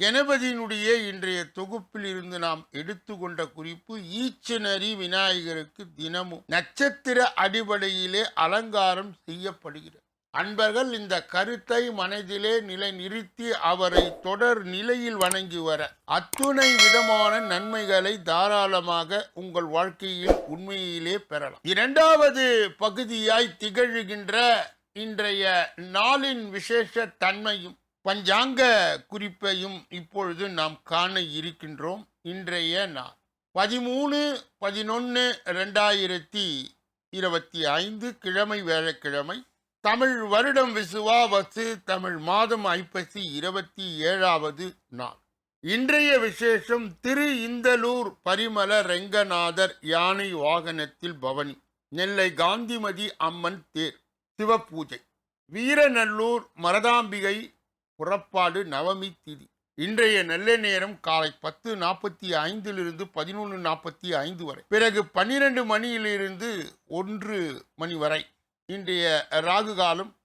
கணபதியினுடைய இன்றைய தொகுப்பில் இருந்து நாம் எடுத்துக்கொண்ட குறிப்பு ஈச்சனரி விநாயகருக்கு தினமும் நட்சத்திர அடிப்படையிலே அலங்காரம் செய்யப்படுகிறது. அன்பர்கள் இந்த கருத்தை மனதிலே நிலைநிறுத்தி அவரை தொடர் நிலையில் வணங்கி வர அத்துணை விதமான நன்மைகளை தாராளமாக உங்கள் வாழ்க்கையில் உண்மையிலே பெறலாம். இரண்டாவது பகுதியாய் திகழ்கின்ற இன்றைய நாளின் விசேஷ தன்மையும் பஞ்சாங்க குறிப்பையும் இப்பொழுது நாம் காண இருக்கின்றோம். இன்றைய நாள் பதிமூணு பதினொன்று ரெண்டாயிரத்தி இருபத்தி ஐந்து கிழமை வேலைக்கிழமை. தமிழ் வருடம் விசுவாவசு தமிழ் மாதம் ஐப்பசி இருபத்தி ஏழாவது நாள். இன்றைய விசேஷம் திரு இந்தலூர் பரிமள ரெங்கநாதர் யானை வாகனத்தில் பவனி நெல்லை காந்திமதி அம்மன் தேர் சிவபூஜை வீரநல்லூர் மரதாம்பிகை புறப்பாடு நவமி திதி. இன்றைய நல்ல நேரம் காலை பத்து நாற்பத்தி ஐந்திலிருந்து பதினொன்று நாற்பத்தி ஐந்து வரை. பிறகு பன்னிரண்டு மணியிலிருந்து ஒன்று மணி வரை. இன்றைய ராகு காலம்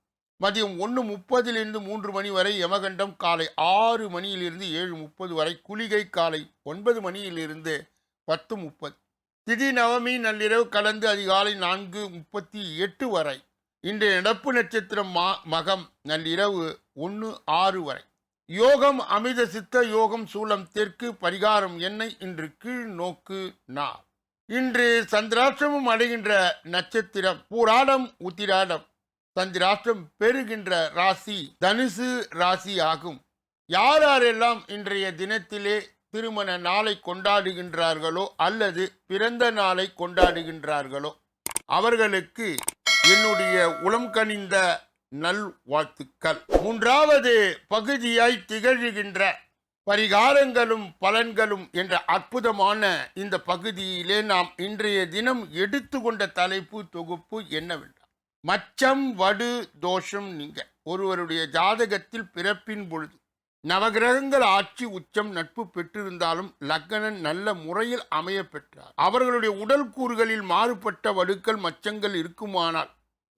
மதியம் ஒன்று முப்பதிலிருந்து மூன்று மணி வரை. யமகண்டம் காலை ஆறு மணியிலிருந்து ஏழு முப்பது வரை. குளிகை காலை ஒன்பது மணியிலிருந்து பத்து முப்பது. திதி நவமி நள்ளிரவு கலந்து அதிகாலை நான்கு முப்பத்தி எட்டு வரை. இன்றைய நடப்பு நட்சத்திரம் மா மகம் நள்ளிரவு ஒன்று ஆறு வரை. யோகம் அமித சித்த யோகம் சூலம் தெற்கு பரிகாரம் என்னை இன்று கீழ் நோக்கு நா. இன்று சந்திராஷ்டிரமும் அடைகின்ற நட்சத்திரம் பூராடம் உத்திராடம். சந்திராஷ்டிரம் பெறுகின்ற ராசி தனுசு ராசி ஆகும். யார் யாரெல்லாம் இன்றைய தினத்திலே திருமண நாளை கொண்டாடுகின்றார்களோ அல்லது பிறந்த நாளை கொண்டாடுகின்றார்களோ அவர்களுக்கு என்னுடைய உளம் கனிந்த நல் வாழ்த்துக்கள். மூன்றாவது பகுதியாய் திகழ்கின்ற பரிகாரங்களும் பலன்களும் என்ற அற்புதமான இந்த பகுதியிலே நாம் இன்றைய தினம் எடுத்துக்கொண்ட தலைப்பு தொகுப்பு என்னவென்றால் மச்சம் வடு தோஷம் நீங்க. ஒருவருடைய ஜாதகத்தில் பிறப்பின் பொழுது நவகிரகங்கள் ஆட்சி உச்சம் நட்பு பெற்றிருந்தாலும் லக்னன் நல்ல முறையில் அமைய பெற்றார். அவர்களுடைய உடல் கூறுகளில் மாறுபட்ட வடுக்கள் மச்சங்கள் இருக்குமானால்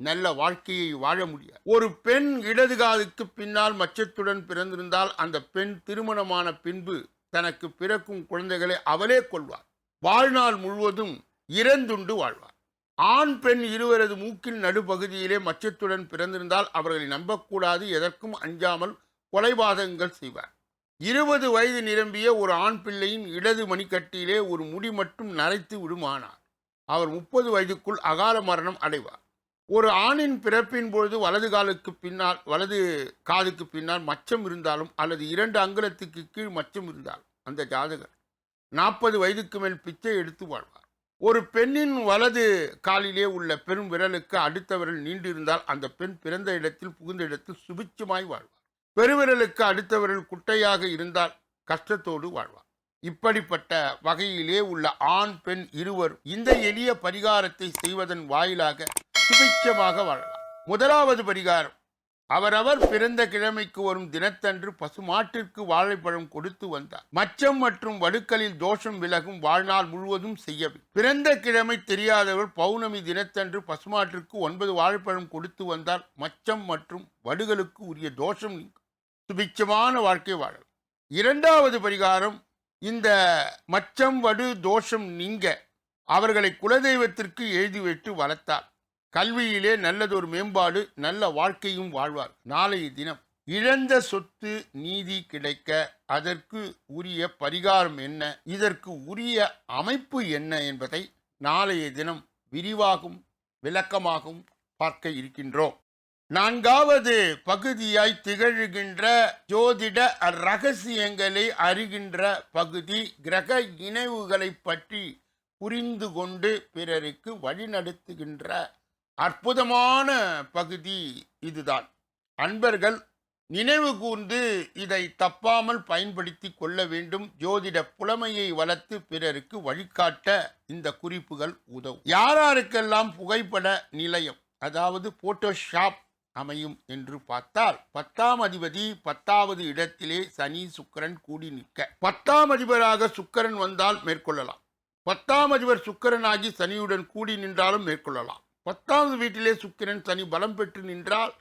நல்ல வாழ்க்கையை வாழ முடியாது. ஒரு பெண் இடது காதுக்கு பின்னால் மச்சத்துடன் பிறந்திருந்தால் அந்த பெண் திருமணமான பின்பு தனக்கு பிறக்கும் குழந்தைகளை அவளே கொள்வார் வாழ்நாள் முழுவதும் இறந்துண்டு வாழ்வார் ஆண் பெண் இருவரது மூக்கின் நடுப்பகுதியிலே மச்சத்துடன் பிறந்திருந்தால் அவர்களை நம்பக்கூடாது எதற்கும் அஞ்சாமல் கொலைபாதகங்கள் செய்வார். இருபது வயது நிரம்பிய ஒரு ஆண் பிள்ளையின் இடது மணிக்கட்டியிலே ஒரு முடி மட்டும் நரைத்து விடுமானார் அவர் முப்பது வயதுக்குள் அகால மரணம் அடைவார். ஒரு ஆணின் பிறப்பின் பொழுது வலது காலுக்கு பின்னால் வலது காதுக்கு பின்னால் மச்சம் இருந்தாலும் அல்லது இரண்டு அங்குலத்துக்கு கீழ் மச்சம் இருந்தாலும் அந்த ஜாதகர் நாற்பது வயதுக்கு மேல் பிச்சை எடுத்து வாழ்வார். ஒரு பெண்ணின் வலது காலிலே உள்ள பெரும் விரலுக்கு அடுத்த விரல் நீண்டிருந்தால் அந்த பெண் பிறந்த இடத்தில் புகுந்த இடத்தில் சுபிச்சமாய் வாழ்வார். பெருவிரலுக்கு அடுத்த விரல் குட்டையாக இருந்தால் கஷ்டத்தோடு வாழ்வார். இப்படிப்பட்ட வகையிலே உள்ள ஆண் பெண் இருவர் இந்த எளிய பரிகாரத்தை செய்வதன் வாயிலாக சுபிட்சமாக வாழலாம். முதலாவது பரிகாரம் அவரவர் பிறந்த கிழமைக்கு வரும் தினத்தன்று பசுமாட்டிற்கு வாழைப்பழம் கொடுத்து வந்தார். மச்சம் மற்றும் வடுக்களில் தோஷம் விலகும் வாழ்நாள் முழுவதும் செய்யவில்லை பிறந்த கிழமை தெரியாதவர் பௌர்ணமி தினத்தன்று பசுமாட்டிற்கு ஒன்பது வாழைப்பழம் கொடுத்து வந்தால் மச்சம் மற்றும் வடுகளுக்கு உரிய தோஷம் சுபிச்சமான சுபிட்சமான வாழ்க்கை வாழலாம். இரண்டாவது பரிகாரம் இந்த மச்சம் வடு தோஷம் நீங்க அவர்களை குலதெய்வத்திற்கு எழுதி வைத்து வளர்த்தார். கல்வியிலே நல்லதொரு மேம்பாடு நல்ல வாழ்க்கையும் வாழ்வார். நாளைய தினம் இழந்த சொத்து நீதி கிடைக்க அதற்கு உரிய பரிகாரம் என்ன? இதற்கு உரிய அமைப்பு என்ன என்பதை நாளைய தினம் விரிவாகும் விளக்கமாகவும் பார்க்க இருக்கின்றோம். நான்காவது பகுதியாய் திகழ்கின்ற ஜோதிட ரகசியங்களை அறிகின்ற பகுதி கிரக இணைவுகளை பற்றி புரிந்து கொண்டு பிறருக்கு வழிநடத்துகின்ற அற்புதமான பகுதி இதுதான். அன்பர்கள் நினைவு கூர்ந்து இதை தப்பாமல் பயன்படுத்தி கொள்ள வேண்டும். ஜோதிட புலமையை வளர்த்து பிறருக்கு வழிகாட்ட இந்த குறிப்புகள் உதவும். யாராருக்கெல்லாம் புகைப்பட நிலையம் அதாவது போட்டோஷாப் அமையும் என்று பார்த்தால் பத்தாம் அதிபதி பத்தாவது இடத்திலே சனி சுக்கரன் கூடி நிற்க. பத்தாம் அதிபராக சுக்கரன் வந்தால் மேற்கொள்ளலாம். பத்தாம் அதிபர் சுக்கரனாகி சனியுடன் கூடி நின்றாலும் மேற்கொள்ளலாம். பத்தாவது வீட்டிலே சுக்கிரன் சனி பலம் பெற்று நின்றால்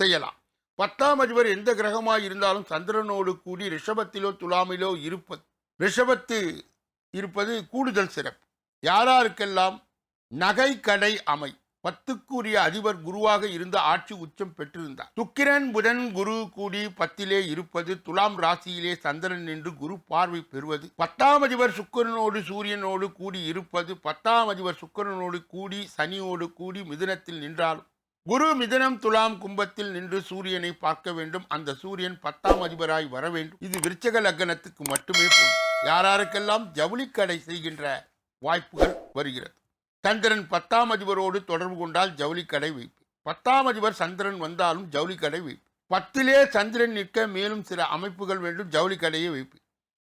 செய்யலாம். பத்தாம் அதிபர் எந்த கிரகமாக இருந்தாலும் சந்திரனோடு கூடி ரிஷபத்திலோ துலாமிலோ இருப்பது ரிஷபத்து இருப்பது கூடுதல் சிறப்பு. யாராருக்கெல்லாம் நகை கடை அமை பத்துக்குரிய அதிபர் குருவாக இருந்த ஆட்சி உச்சம் பெற்றிருந்தார். சுக்கிரன் புதன் குரு கூடி பத்திலே இருப்பது துலாம் ராசியிலே சந்திரன் நின்று குரு பார்வை பெறுவது. பத்தாம் அதிபர் சுக்கிரனோடு சூரியனோடு கூடி இருப்பது பத்தாம் அதிபர் சுக்கிரனோடு கூடி சனியோடு கூடி மிதுனத்தில் நின்றாலும் குரு மிதனம் துலாம் கும்பத்தில் நின்று சூரியனை பார்க்க வேண்டும். அந்த சூரியன் பத்தாம் அதிபராய் வர வேண்டும். இது விருச்சக லக்னத்துக்கு மட்டுமே போதும். யாராருக்கெல்லாம் ஜவுளிக்கடை செய்கின்ற வாய்ப்புகள் வருகிறது. சந்திரன் பத்தாம் அதிபரோடு தொடர்பு கொண்டால் ஜவுளிக்கடை வைப்பு பத்தாம் அதிபர் சந்திரன் வந்தாலும் ஜவுளி கடை வைப்பு பத்திலே சந்திரன் நிற்க மேலும் சில அமைப்புகள் வேண்டும் ஜவுளிக்கடையை வைப்பு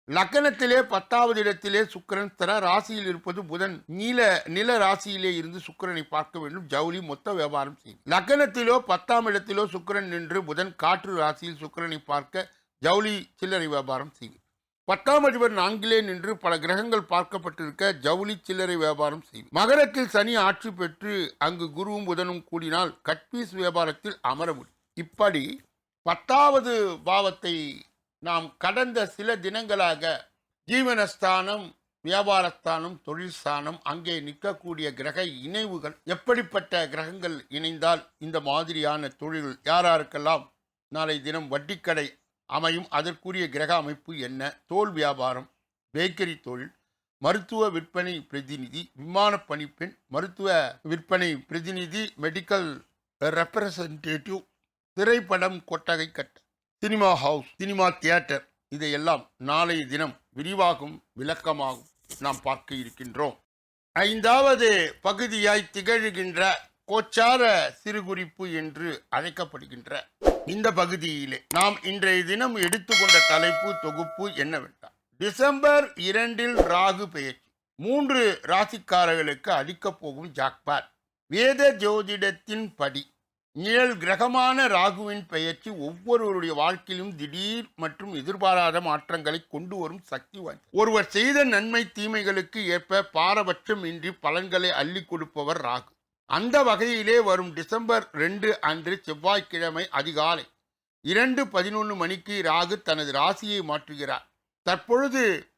லக்கணத்திலே பத்தாவது இடத்திலே சுக்கரன் ஸ்திர ராசியில் இருப்பது புதன். நீல நில ராசியிலே இருந்து சுக்கிரனை பார்க்க வேண்டும் ஜவுளி மொத்த வியாபாரம் செய்யும். லக்கணத்திலோ பத்தாம் இடத்திலோ சுக்கிரன் நின்று புதன் காற்று ராசியில் சுக்கரனை பார்க்க ஜவுளி சில்லறை வியாபாரம் செய்யும். பத்தாம் அதிபர் நான்கிலே நின்று பல கிரகங்கள் பார்க்கப்பட்டிருக்க ஜவுளி சில்லறை வியாபாரம் செய்யும். மகரத்தில் சனி ஆட்சி பெற்று அங்கு குருவும் புதனும் கூடினால் கட்பீஸ் வியாபாரத்தில் அமர முடியும். இப்படி பத்தாவது பாவத்தை நாம் கடந்த சில தினங்களாக ஜீவனஸ்தானம் வியாபாரஸ்தானம் தொழில் ஸ்தானம் அங்கே நிற்கக்கூடிய கிரக இணைவுகள் எப்படிப்பட்ட கிரகங்கள் இணைந்தால் இந்த மாதிரியான தொழில் யாராருக்கெல்லாம் நாளை தினம் வட்டிக்கடை அமையும். அதற்குரிய கிரக அமைப்பு என்ன? தோல் வியாபாரம் பேக்கரி தொழில் மருத்துவ விற்பனை பிரதிநிதி விமான பணிப்பெண் மருத்துவ விற்பனை பிரதிநிதி மெடிக்கல் ரெப்ரசன்டேட்டிவ் திரைப்படம் கொட்டகை கட்ட சினிமா ஹவுஸ் சினிமா தியேட்டர் இதையெல்லாம் நாளைய தினம் விரிவாகும் விளக்கமாகும் நாம் பார்க்க இருக்கின்றோம். ஐந்தாவது பகுதியாய் திகழ்கின்ற கோச்சார சிறுகுறிப்பு என்று அழைக்கப்படுகின்ற இந்த பகுதியிலே நாம் இன்றைய தினம் எடுத்துக்கொண்ட தலைப்பு தொகுப்பு என்னவென்றால் டிசம்பர் இரண்டில் ராகு பெயர்ச்சி. மூன்று ராசிக்காரர்களுக்கு அளிக்கப் போகும் ஜாக்பாட் வேத ஜோதிடத்தின் படி நிழல் கிரகமான ராகுவின் பெயர்ச்சி ஒவ்வொருவருடைய வாழ்க்கையிலும் திடீர் மற்றும் எதிர்பாராத மாற்றங்களை கொண்டு வரும் சக்தி வாய்ந்தது. ஒருவர் செய்த நன்மை தீமைகளுக்கு ஏற்ப பாரபட்சம் இன்றி பலன்களை அள்ளி கொடுப்பவர் ராகு. அந்த வகையிலே வரும் டிசம்பர் ரெண்டு அன்று செவ்வாய்க்கிழமை அதிகாலை இரண்டு பதினொன்று மணிக்கு ராகு தனது ராசியை மாற்றுகிறார். தற்பொழுது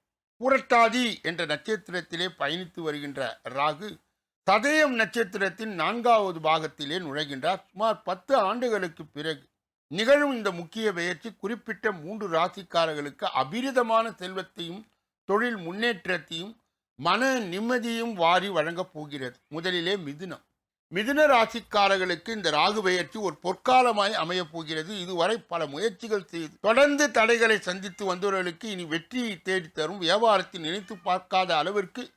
புரட்டாதி என்ற நட்சத்திரத்திலே பயணித்து வருகின்ற ராகு சதயம் நட்சத்திரத்தின் நான்காவது பாகத்திலே நுழைகின்றார். சுமார் பத்து ஆண்டுகளுக்கு பிறகு நிகழும் இந்த முக்கிய பெயர்ச்சி குறிப்பிட்ட மூன்று ராசிக்காரர்களுக்கு அபிரிதமான செல்வத்தையும் தொழில் முன்னேற்றத்தையும் மன நிம்மதியும் வாரி வழங்கப் போகிறது. முதலிலே மிதுனம். மிதுன ராசிக்காரர்களுக்கு இந்த ராகு பெயர்ச்சி ஒரு பொற்காலமாய் அமையப் போகிறது. இதுவரை பல முயற்சிகள் செய்து தொடர்ந்து தடைகளை சந்தித்து வந்தவர்களுக்கு இனி வெற்றியை தேடி தரும் வியாபாரத்தை நினைத்து பார்க்காத அளவிற்கு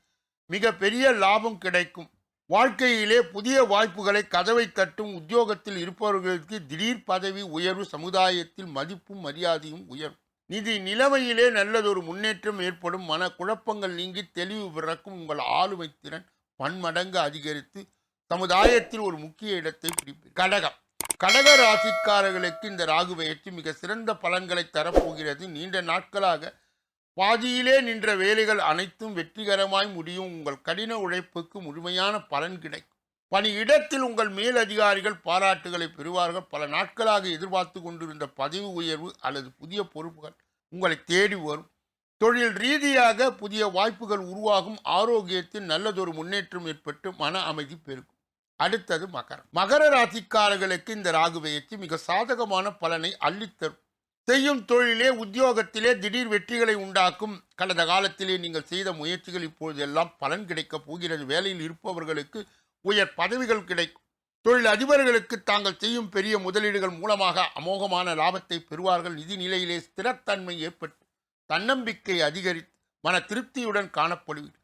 மிக பெரிய லாபம் கிடைக்கும். வாழ்க்கையிலே புதிய வாய்ப்புகளை கதவை தட்டும் உத்தியோகத்தில் இருப்பவர்களுக்கு திடீர் பதவி உயர்வு சமுதாயத்தில் மதிப்பும் மரியாதையும் உயரும். நிதி நிலைமையிலே நல்லதொரு முன்னேற்றம் ஏற்படும். மன குழப்பங்கள் நீங்கி தெளிவு பிறக்கும். உங்கள் ஆளுமை திறன் பன்மடங்கு அதிகரித்து சமுதாயத்தில் ஒரு முக்கிய இடத்தை பிடிப்பீர் கடகம். கடக ராசிக்காரர்களுக்கு இந்த ராகு பயிற்சி மிக சிறந்த பலன்களை தரப்போகிறது. நீண்ட நாட்களாக பாதியிலே நின்ற வேலைகள் அனைத்தும் வெற்றிகரமாய் முடியும். உங்கள் கடின உழைப்புக்கு முழுமையான பலன் கிடைக்கும். பணியிடத்தில் உங்கள் மேலதிகாரிகள் பாராட்டுகளை பெறுவார்கள். பல நாட்களாக எதிர்பார்த்து கொண்டிருந்த பதவி உயர்வு அல்லது புதிய பொறுப்புகள் உங்களை தேடி வரும். தொழில் ரீதியாக புதிய வாய்ப்புகள் உருவாகும். ஆரோக்கியத்தில் நல்லதொரு முன்னேற்றம் ஏற்பட்டு மன அமைதி பெருகும். அடுத்தது மகரம். மகர ராசிக்காரர்களுக்கு இந்த ராகு பெயர்ச்சி மிக சாதகமான பலனை அள்ளித்தரும். செய்யும் தொழிலே உத்தியோகத்திலே திடீர் வெற்றிகளை உண்டாக்கும். கடந்த காலத்திலே நீங்கள் செய்த முயற்சிகள் இப்பொழுதெல்லாம் பலன் கிடைக்கப் போகிறது. வேலையில் இருப்பவர்களுக்கு உயர் பதவிகள் கிடைக்கும். தொழில் அதிபர்களுக்கு தாங்கள் செய்யும் பெரிய முதலீடுகள் மூலமாக அமோகமான லாபத்தை பெறுவார்கள். நிதி நிலையிலே ஸ்திரத்தன்மை ஏற்பட்டு தன்னம்பிக்கை அதிகரித்து மன திருப்தியுடன் காணப்படுவீர்கள்.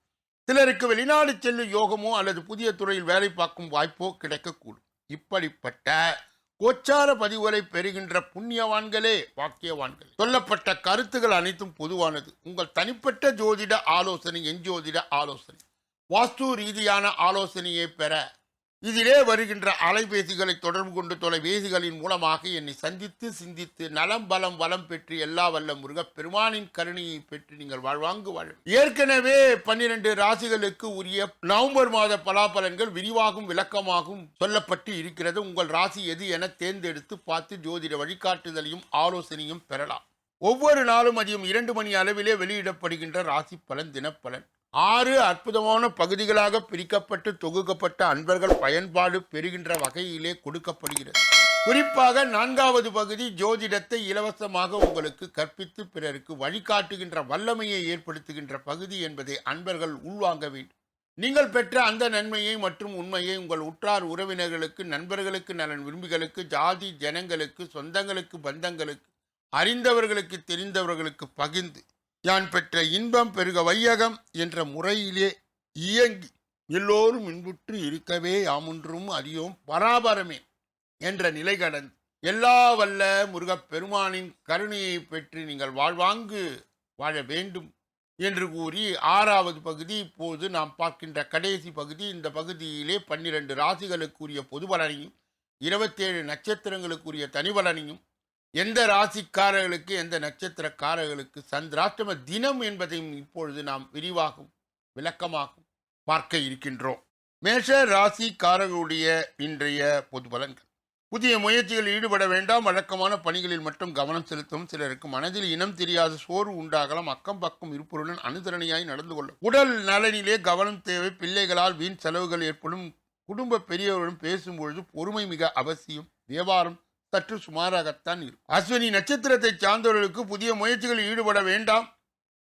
சிலருக்கு வெளிநாடு செல்லும் யோகமோ அல்லது புதிய துறையில் வேலை பார்க்கும் வாய்ப்போ கிடைக்கக்கூடும். இப்படிப்பட்ட கோச்சார பதிவுகளை பெறுகின்ற புண்ணியவான்களே வாக்கியவான்கள் சொல்லப்பட்ட கருத்துகள் அனைத்தும் பொதுவானது. உங்கள் தனிப்பட்ட ஜோதிட ஆலோசனை எஞ்சோதிட ஆலோசனை. வாஸ்து ரீதியான ஆலோசனையை பெற இதிலே வருகின்ற அலைபேசிகளை தொடர்பு கொண்டு தொலைபேசிகளின் மூலமாக என்னை சந்தித்து சிந்தித்து நலம் பலம் வளம் பெற்று எல்லா வல்ல முருக பெருமானின் கருணையை பெற்று நீங்கள் வாழ்வாங்கு வாழும் ஏற்கனவே பன்னிரண்டு ராசிகளுக்கு உரிய நவம்பர் மாத பலாபலன்கள் விரிவாகும் விளக்கமாகவும் சொல்லப்பட்டு இருக்கிறது. உங்கள் ராசி எது என தேர்ந்தெடுத்து பார்த்து ஜோதிட வழிகாட்டுதலையும் ஆலோசனையும் பெறலாம். ஒவ்வொரு நாளும் மதியம் இரண்டு மணி அளவிலே வெளியிடப்படுகின்ற ராசி பலன் தினப்பலன். ஆறு அற்புதமான பகுதிகளாக பிரிக்கப்பட்டு தொகுக்கப்பட்ட அன்பர்கள் பயன்பாடு பெறுகின்ற வகையிலே கொடுக்கப்படுகிறது. குறிப்பாக நான்காவது பகுதி ஜோதிடத்தை இலவசமாக உங்களுக்கு கற்பித்து பிறருக்கு வழிகாட்டுகின்ற வல்லமையை ஏற்படுத்துகின்ற பகுதி என்பதை அன்பர்கள் உள்வாங்க வேண்டும். நீங்கள் பெற்ற அந்த நன்மையை மற்றும் உண்மையை உங்கள் உற்றார் உறவினர்களுக்கு நண்பர்களுக்கு நலன் விரும்பிகளுக்கு ஜாதி ஜனங்களுக்கு சொந்தங்களுக்கு பந்தங்களுக்கு அறிந்தவர்களுக்கு தெரிந்தவர்களுக்கு பகிர்ந்து யான் பெற்ற இன்பம் பெருக வையகம் என்ற முறையிலே இயங்கி எல்லோரும் இன்புற்று இருக்கவே யாமொன்றும் அதிகம் பராபரமே என்ற நிலை கடந்து எல்லா வல்ல முருகப் பெருமானின் கருணையை பெற்று நீங்கள் வாழ்வாங்கு வாழ வேண்டும் என்று கூறி ஆறாவது பகுதி இப்போது நாம் பார்க்கின்ற கடைசி பகுதி. இந்த பகுதியிலே பன்னிரண்டு ராசிகளுக்குரிய பொது பலனையும் இருபத்தேழு நட்சத்திரங்களுக்குரிய தனி பலனையும் எந்த ராசிக்காரர்களுக்கு எந்த நட்சத்திரக்காரர்களுக்கு சந்திராஷ்டம தினம் என்பதையும் இப்பொழுது நாம் விரிவாகும் விளக்கமாகும் பார்க்க இருக்கின்றோம். மேஷ ராசிக்காரர்களுடைய இன்றைய பொது பலன்கள். புதிய முயற்சிகளில் ஈடுபட வேண்டாம். வழக்கமான பணிகளில் மட்டும் கவனம் செலுத்தும் சிலருக்கு மனதில் இனம் தெரியாத சோர்வு உண்டாகலாம். அக்கம் பக்கம் இருப்பவருடன் அனுசரணையாய் நடந்து கொள்ளும் உடல் நலனிலே கவனம் தேவை. பிள்ளைகளால் வீண் செலவுகள் ஏற்படும். குடும்ப பெரியவர்களுடன் பேசும்பொழுது பொறுமை மிக அவசியம். வியாபாரம் சற்று சுமாராகத்தான் இருக்கும். அஸ்வினி நட்சத்திரத்தை சார்ந்தவர்களுக்கு புதிய முயற்சிகளில் ஈடுபட வேண்டாம்.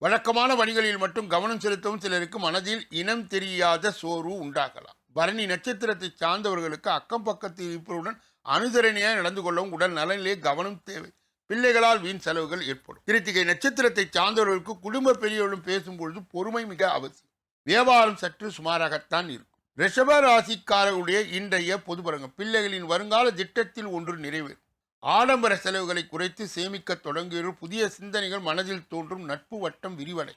வழக்கமான பணிகளில் மட்டும் கவனம் செலுத்தவும் சிலருக்கு மனதில் இனம் தெரியாத சோர்வு உண்டாகலாம். பரணி நட்சத்திரத்தை சார்ந்தவர்களுக்கு அக்கம் பக்கத்தில் இருப்பவருடன் அனுசரணையாக நடந்து கொள்ளவும் உடல் நலனிலே கவனம் தேவை. பிள்ளைகளால் வீண் செலவுகள் ஏற்படும். கிருத்திகை நட்சத்திரத்தை சார்ந்தவர்களுக்கு குடும்ப பெரியவர்களும் பேசும்பொழுது பொறுமை மிக அவசியம். வியாபாரம் சற்று சுமாராகத்தான் இருக்கும். ரிஷப ராசிக்காரர்களுடைய இன்றைய பொதுபரங்கம். பிள்ளைகளின் வருங்கால திட்டத்தில் ஒன்று நிறைவேறும் ஆடம்பர செலவுகளை குறைத்து சேமிக்க தொடங்குகிற புதிய சிந்தனைகள் மனதில் தோன்றும் நட்பு வட்டம் விரிவடை.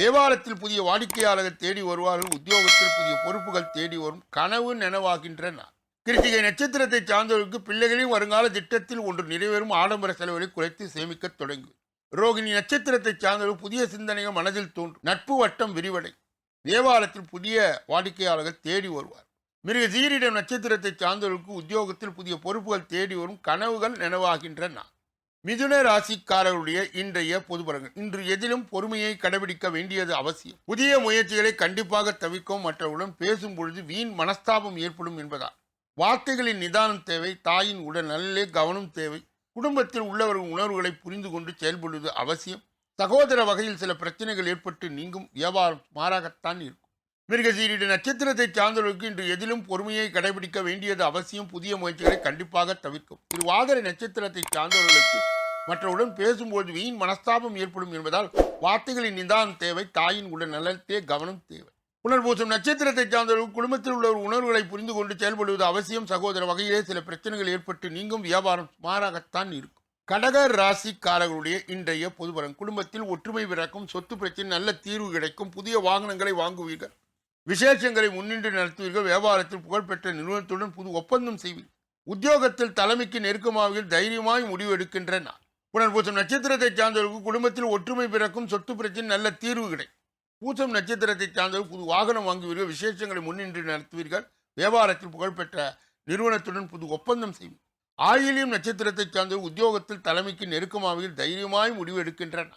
வியாபாரத்தில் புதிய வாடிக்கையாளர்கள் தேடி வருவார்கள் உத்தியோகத்தில் புதிய பொறுப்புகள் தேடி வரும் கனவு நினைவாகின்றன. கிருத்திகை நட்சத்திரத்தை சார்ந்தவர்களுக்கு பிள்ளைகளின் வருங்கால திட்டத்தில் ஒன்று நிறைவேறும் ஆடம்பர செலவுகளை குறைத்து சேமிக்க தொடங்கும் ரோகிணி நட்சத்திரத்தை சார்ந்தவர்கள் புதிய சிந்தனைகள் மனதில் தோன்றும் நட்பு வட்டம் விரிவடை. தேவாலயத்தில் புதிய வாடிக்கையாளர்கள் தேடி வருவார். மிருக சீரிடம் நட்சத்திரத்தை சார்ந்தவர்களுக்கு உத்தியோகத்தில் புதிய பொறுப்புகள் தேடி வரும் கனவுகள் நினைவாகின்றன. மிதுன ராசிக்காரர்களுடைய இன்றைய பொதுபலங்கள் இன்று எதிலும் பொறுமையை கடைபிடிக்க வேண்டியது அவசியம். புதிய முயற்சிகளை கண்டிப்பாக தவிர்க்கவும் மற்றவர்களுடன் பேசும் பொழுது வீண் மனஸ்தாபம் ஏற்படும் என்பதால். வார்த்தைகளின் நிதானம் தேவை தாயின் உடல் நல்ல கவனம் தேவை. குடும்பத்தில் உள்ளவர்கள் உணர்வுகளை புரிந்து கொண்டு செயல்படுவது அவசியம். சகோதர வகையில் சில பிரச்சனைகள் ஏற்பட்டு நீங்கும் வியாபாரம் மாறாகத்தான் இருக்கும். மிருகசீரிட நட்சத்திரத்தை சார்ந்தவர்களுக்கு இன்று எதிலும் பொறுமையை கடைபிடிக்க வேண்டியது அவசியம். புதிய முயற்சிகளை கண்டிப்பாக தவிர்க்கும். திருவாதிரை நட்சத்திரத்தை சார்ந்தவர்களுக்கு மற்றவுடன் பேசும்போது வீண் மனஸ்தாபம் ஏற்படும் என்பதால் வார்த்தைகளின் நிதானம் தேவை. தாயின் உடல் நலத்தே கவனம் தேவை. புனர்பூசம் நட்சத்திரத்தை சார்ந்தவர்கள் குடும்பத்தில் உள்ள உணர்வுகளை புரிந்து கொண்டு செயல்படுவது அவசியம். சகோதர வகையிலே சில பிரச்சனைகள் ஏற்பட்டு நீங்கும் வியாபாரம் மாறாகத்தான் இருக்கும். கடக ராசிக்காரர்களுடைய இன்றைய பொதுபலன். குடும்பத்தில் ஒற்றுமை பிறக்கும் சொத்து பிரச்சனை நல்ல தீர்வு கிடைக்கும் புதிய வாகனங்களை வாங்குவீர்கள். விசேஷங்களை முன்னின்று நடத்துவீர்கள். வியாபாரத்தில் புகழ்பெற்ற நிறுவனத்துடன் புது ஒப்பந்தம் செய்வீர்கள். உத்தியோகத்தில் தலைமைக்கு நெருக்கமாக தைரியமாய் முடிவு எடுக்கின்றன புனர் பூசம் நட்சத்திரத்தை சார்ந்தவர்களுக்கு குடும்பத்தில் ஒற்றுமை பிறக்கும் சொத்து பிரச்சனை நல்ல தீர்வு கிடைக்கும். பூசம் நட்சத்திரத்தை சார்ந்தவர்கள் புது வாகனம் வாங்குவீர்கள். விசேஷங்களை முன்னின்று நடத்துவீர்கள். வியாபாரத்தில் புகழ்பெற்ற நிறுவனத்துடன் புது ஒப்பந்தம் செய்வீர்கள். ஆயிலியம் நட்சத்திரத்தைச் சார்ந்த உத்தியோகத்தில் தலைமைக்கு நெருக்கமாவீர்கள் தைரியமாய் முடிவு எடுக்கின்றன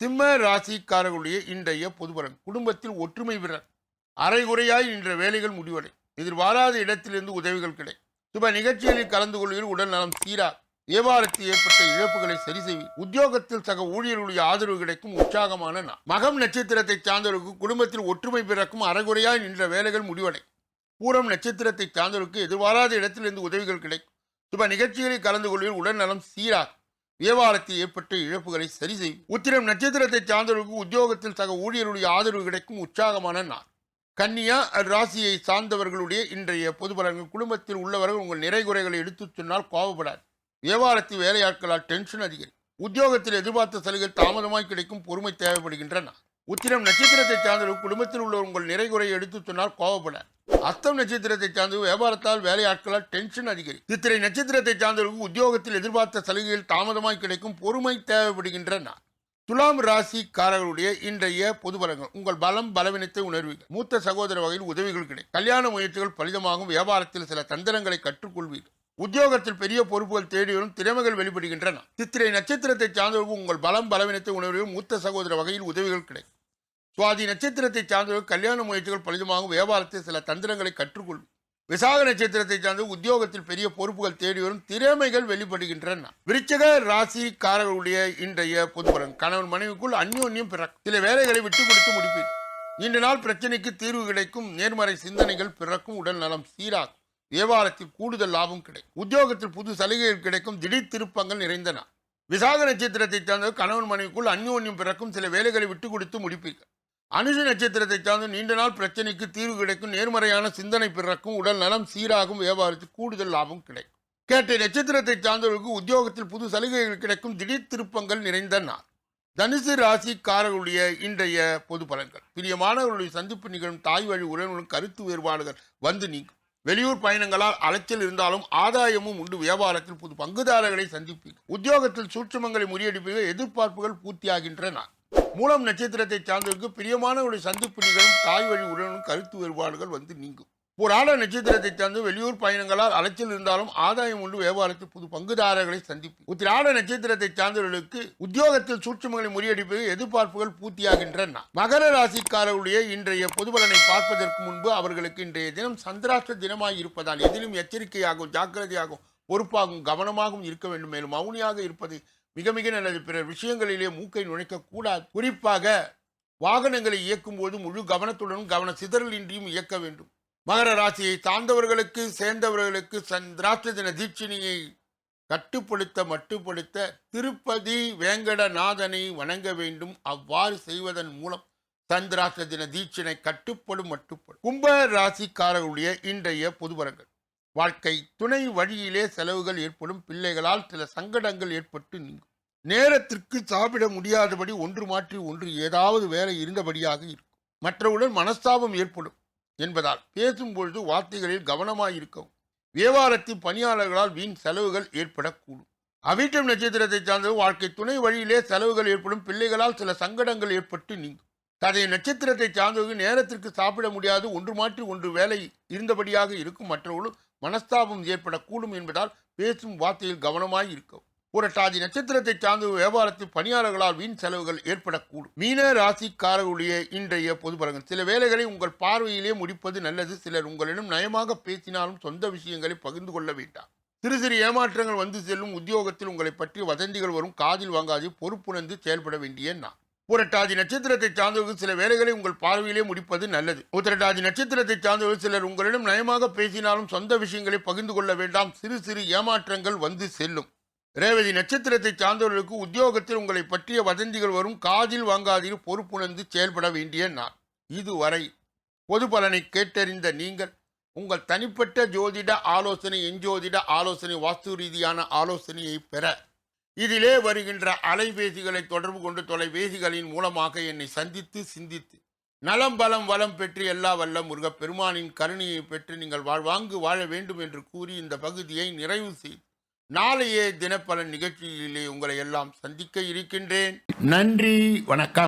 சிம்ம ராசிக்காரர்களுடைய இன்றைய பொதுபலன் குடும்பத்தில் ஒற்றுமை பிறர். அரைகுறையாய் நின்ற வேலைகள் முடிவடை. எதிர்பாராத இடத்திலிருந்து உதவிகள் கிடை. சுப நிகழ்ச்சிகளில் கலந்து கொள்வீர்கள் உடல் நலம் சீரா. வியாபாரத்தில் ஏற்பட்ட இழப்புகளை சரி செய்வீர். உத்தியோகத்தில் சக ஊழியர்களுடைய ஆதரவு கிடைக்கும் உற்சாகமான நாள். மகம் நட்சத்திரத்தை சார்ந்தவருக்கு குடும்பத்தில் ஒற்றுமை பிறக்கும் அறகுறையாய் நின்ற வேலைகள் முடிவடை. பூரம் நட்சத்திரத்தை சார்ந்தவருக்கு எதிர்பாராத இடத்திலிருந்து உதவிகள் கிடைக்கும் சுப நிகழ்ச்சிகளில் கலந்து கொள்வதில் உடல் நலம் சீராகும் வியாபாரத்தில் ஏற்பட்ட இழப்புகளை சரி செய்யும் உத்திரம் நட்சத்திரத்தை சார்ந்தவர்களுக்கு உத்தியோகத்தில் சக ஊழியருடைய ஆதரவு கிடைக்கும் உற்சாகமான நாள். கன்னியா ராசியை சார்ந்தவர்களுடைய இன்றைய பொது பலன்கள். குடும்பத்தில் உள்ளவர்கள் உங்கள் நிறை குறைகளை எடுத்துச் சொன்னால் கோபப்படாது. வியாபாரத்தில் வேலையாட்களால் டென்ஷன் அதிகரிக்கும். உத்தியோகத்தில் எதிர்பார்த்த சலுகை தாமதமாய் கிடைக்கும். பொறுமை தேவைப்படுகின்றன. உத்திரம் நட்சத்திரத்தை சார்ந்த குடும்பத்தில் உள்ள உங்கள் நிறைகுறையை எடுத்து சொன்னால் கோபப்பட அஸ்தம் நட்சத்திரத்தை சார்ந்த வியாபாரத்தால் வேலையாட்களால் டென்ஷன் அதிகரிக்கும். சித்திரை நட்சத்திரத்தை சார்ந்தவர்களுக்கு உத்தியோகத்தில் எதிர்பார்த்த சலுகைகள் தாமதமாய் கிடைக்கும் பொறுமை தேவைப்படுகின்றன துலாம் ராசிக்காரர்களுடைய இன்றைய பொது பலங்கள் உங்கள் பலம் பலவீனத்தை உணர்வீர்கள். மூத்த சகோதர வகையில் உதவிகள் கிடைக்கும். கல்யாண முயற்சிகள் பலிதமாகும். வியாபாரத்தில் சில தந்திரங்களை கற்றுக்கொள்வீர்கள். உத்தியோகத்தில் பெரிய பொறுப்புகள் தேடி வரும் திறமைகள் வெளிப்படுகின்றன. சித்திரை நட்சத்திரத்தை சார்ந்தவர்கள் உங்கள் பலம் பலவீனத்தை உணர்வையும் மூத்த சகோதர வகையில் உதவிகள் கிடைக்கும். சுவாதி நட்சத்திரத்தை சார்ந்தவர்கள் கல்யாண முயற்சிகள் பலிதமாகும். வியாபாரத்தில் சில தந்திரங்களை கற்றுக்கொள்ளும். விசாக நட்சத்திரத்தை சார்ந்து உத்தியோகத்தில் பெரிய பொறுப்புகள் தேடி வரும் திறமைகள் வெளிப்படுகின்றன. விருச்சக ராசிக்காரர்களுடைய இன்றைய பொதுபலன். கணவன் மனைவிக்குள் அந்யோன்யம் பிறக்கும். சில வேலைகளை விட்டு கொடுத்து முடிப்பீர் நீண்ட நாள் பிரச்சனைக்கு தீர்வு கிடைக்கும். நேர்மறை சிந்தனைகள் பிறக்கும். உடல் நலம் சீராகும். வியாபாரத்தில் கூடுதல் லாபம் கிடைக்கும். உத்தியோகத்தில் புது சலுகைகள் கிடைக்கும். திடீர் திருப்பங்கள் நிறைந்தன. விசாக நட்சத்திரத்தை சார்ந்த கணவன் மனைவிக்குள் அந்யோன்யம் பிறக்கும். சில வேலைகளை விட்டு கொடுத்து முடிப்பீர்கள். அனுஷ நட்சத்திரத்தை சார்ந்து நீண்ட நாள் பிரச்சனைக்கு தீர்வு கிடைக்கும். நேர்மறையான சிந்தனை பிறக்கும். உடல் நலம் சீராகும். வியாபாரத்தில் கூடுதல் லாபம் கிடைக்கும். கேட்ட நட்சத்திரத்தை சார்ந்தவர்களுக்கு உத்தியோகத்தில் புது சலுகைகள் கிடைக்கும். திடீர் திருப்பங்கள் நிறைந்த நாள் தனுசு ராசிக்காரர்களுடைய இன்றைய பொது பலன்கள். பிரியமானவர்களுடைய சந்திப்பு நிகழும். தாய் வழி உறவுகளும் கருத்து வேறுபாடுகள் வந்து நீங்கும். வெளியூர் பயணங்களால் அலைச்சல் இருந்தாலும் ஆதாயமும் உண்டு. வியாபாரத்தில் புது பங்குதாரர்களை சந்திப்பீர்கள் உத்தியோகத்தில் சூட்சுமங்களை முறியடிப்பீர்கள் எதிர்பார்ப்புகள் பூர்த்தியாகின்றன. மூலம் நட்சத்திரத்தை சார்ந்தவருக்கு பிரியமானவருடைய சந்திப்பு நிகழும். தாய் வழி உடனும் கருத்து வேறுபாடுகள் வந்து நீங்கும். ஒரு ஆட நட்சத்திரத்தை சார்ந்து வெளியூர் பயணங்களால் அலைச்சல் இருந்தாலும் ஆதாயம் உண்டு. வியாபாரத்தில் புது பங்குதாரர்களை சந்திப்பு உத்திராட நட்சத்திரத்தை சார்ந்தவர்களுக்கு உத்தியோகத்தில் சூட்சமங்களை முறியடிப்பது எதிர்பார்ப்புகள் பூர்த்தியாகின்றன. மகர ராசிக்காரருடைய இன்றைய பொதுபலனை பார்ப்பதற்கு முன்பு அவர்களுக்கு இன்றைய தினம் சந்திராஷ்ட தினமாக இருப்பதால் எதிலும் எச்சரிக்கையாகவும் ஜாக்கிரதையாகவும் பொறுப்பாகவும் கவனமாகவும் இருக்க வேண்டும். மேலும் மௌனியாக இருப்பது மிக மிக நல்லது. பிறர் விஷயங்களிலே மூக்கை நுழைக்க கூடாது குறிப்பாக வாகனங்களை இயக்கும் போது முழு கவனத்துடனும் கவன சிதறலின்றியும் இயக்க வேண்டும். மகர ராசியை சார்ந்தவர்களுக்கு சேர்ந்தவர்களுக்கு சந்திராஷ்ட தின தீட்சணியை கட்டுப்படுத்த மட்டுப்படுத்த திருப்பதி வேங்கடநாதனை வணங்க வேண்டும். அவ்வாறு செய்வதன் மூலம் சந்திராஷ்ட தின தீட்சினை கட்டுப்படும் மட்டுப்படும். கும்ப ராசிக்காரர்களுடைய இன்றைய பொதுவரங்கள். வாழ்க்கை துணை வழியிலே செலவுகள் ஏற்படும் பிள்ளைகளால் சில சங்கடங்கள் ஏற்பட்டு நீங்கும். நேரத்திற்கு சாப்பிட முடியாதபடி ஒன்று மாற்றி ஒன்று ஏதாவது வேலை இருந்தபடியாக இருக்கும். மற்றவுடன் மனஸ்தாபம் ஏற்படும். என்பதால் பேசும்பொழுது வார்த்தைகளில் கவனமாயிருக்கவும் வியாபாரத்தில் பணியாளர்களால் வீண் செலவுகள் ஏற்படக்கூடும். அவிட்டம் நட்சத்திரத்தை சார்ந்த வாழ்க்கை துணை வழியிலே செலவுகள் ஏற்படும். பிள்ளைகளால் சில சங்கடங்கள் ஏற்பட்டு நீங்கும். ததைய நட்சத்திரத்தை சார்ந்தவர்கள் நேரத்திற்கு சாப்பிட முடியாது. ஒன்று மாற்றி ஒன்று வேலை இருந்தபடியாக இருக்கும். மற்றவர்களும் மனஸ்தாபம் ஏற்படக்கூடும் என்பதால் பேசும் வார்த்தையில் கவனமாய் இருக்கும் புரட்டாதி நட்சத்திரத்தை சார்ந்த வியாபாரத்தில் பணியாளர்களால் வீண் செலவுகள் ஏற்படக்கூடும். மீன ராசிக்காரர்களுடைய இன்றைய பொது சில வேலைகளை உங்கள் பார்வையிலே முடிப்பது நல்லது. சிலர் உங்களிடம் நயமாக பேசினாலும் சொந்த விஷயங்களை பகிர்ந்து கொள்ள வேண்டாம். சிறு சிறு ஏமாற்றங்கள் வந்து செல்லும் உத்தியோகத்தில் உங்களை பற்றி வதந்திகள் வரும். காதில் வாங்காது பொறுப்புணர்ந்து செயல்பட வேண்டிய நான் புரட்டாதி நட்சத்திரத்தை சார்ந்தவர்கள் சில வேலைகளை உங்கள் பார்வையிலே முடிப்பது நல்லது. உத்திரட்டாதி நட்சத்திரத்தை சார்ந்தவர்கள் சிலர் உங்களிடம் நயமாக பேசினாலும் சொந்த விஷயங்களை பகிர்ந்து கொள்ள வேண்டாம். சிறு சிறு ஏமாற்றங்கள் வந்து செல்லும். ரேவதி நட்சத்திரத்தை சார்ந்தவர்களுக்கு உத்தியோகத்தில் உங்களை பற்றிய வதந்திகள் வரும். காதில் வாங்காதீர் பொறுப்புணர்ந்து செயல்பட வேண்டிய நாள். இதுவரை பொது பலனை கேட்டறிந்த நீங்கள் உங்கள் தனிப்பட்ட ஜோதிட ஆலோசனை எஞ்சோதிட ஆலோசனை வாஸ்து ரீதியான ஆலோசனையை பெற இதிலே வருகின்ற அலைபேசிகளை தொடர்பு கொண்டு தொலைபேசிகளின் மூலமாக என்னை சந்தித்து சிந்தித்து நலம் பலம் வளம் பெற்று எல்லா வல்ல முருகப் பெருமானின் கருணையை பெற்று நீங்கள் வாழ்வாங்கு வாழ வேண்டும் என்று கூறி இந்த பகுதியை நிறைவு செய்து நாளைய தினப்பலன் நிகழ்ச்சியிலே உங்களை எல்லாம் சந்திக்க இருக்கின்றேன். நன்றி வணக்கம்.